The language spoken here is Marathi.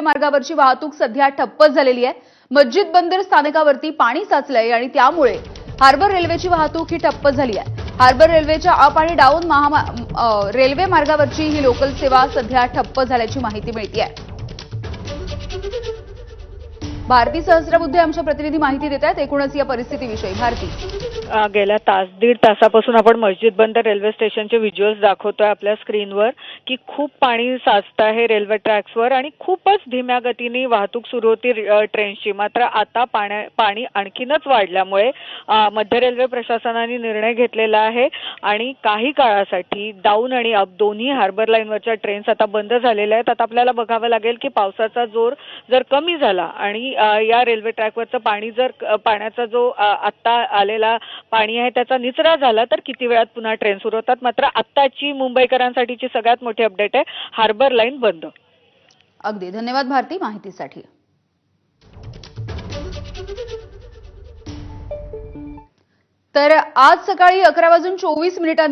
मार्गावरची वाहतूक सध्या ठप्प झालेली आहे. मस्जिद बंदर स्थानकावरती पाणी साचलंय आणि त्यामुळे हार्बर रेल्वेची वाहतूक ही ठप्प झाली आहे. हार्बर रेल्वेच्या अप आणि डाऊन महामा रेल्वे मार्गावरची ही लोकल सेवा सध्या ठप्प झाल्याची माहिती मिळते आहे भारती सहस्रबुद्धे आमच्या प्रतिनिधी माहिती देत आहेत. एकूणच या परिस्थितीविषयी. भारती. गेल्या तास दीड तासापासून आपण मस्जिद बंद रेल्वे स्टेशनचे व्हिज्युअल्स दाखवतोय आपल्या स्क्रीनवर की खूप पाणी साचत आहे रेल्वे ट्रॅक्सवर आणि खूपच धीम्या गतीने वाहतूक सुरू होती ट्रेनची. मात्र आता पाण्या पाणी आणखीनच वाढल्यामुळे मध्य रेल्वे प्रशासनाने निर्णय घेतलेला आहे आणि काही काळासाठी डाऊन आणि अप दोन्ही हार्बर लाईनवरच्या ट्रेन्स आता बंद झालेल्या आहेत. आता आपल्याला बघावं लागेल की पावसाचा जोर जर कमी झाला आणि या रेल्वे ट्रॅकवरचं पाणी जर पाण्याचा जो आत्ता आलेला पाणी आहे त्याचा निचरा झाला तर किती वेळात पुन्हा ट्रेन सुरू होतात? मात्र आत्ताची मुंबईकरांसाठीची सगळ्यात मोठी अपडेट आहे हार्बर लाईन बंद. अगदी. धन्यवाद भारती माहितीसाठी. तर आज सकाळी अकरा वाजून चोवीस मिनिटांनी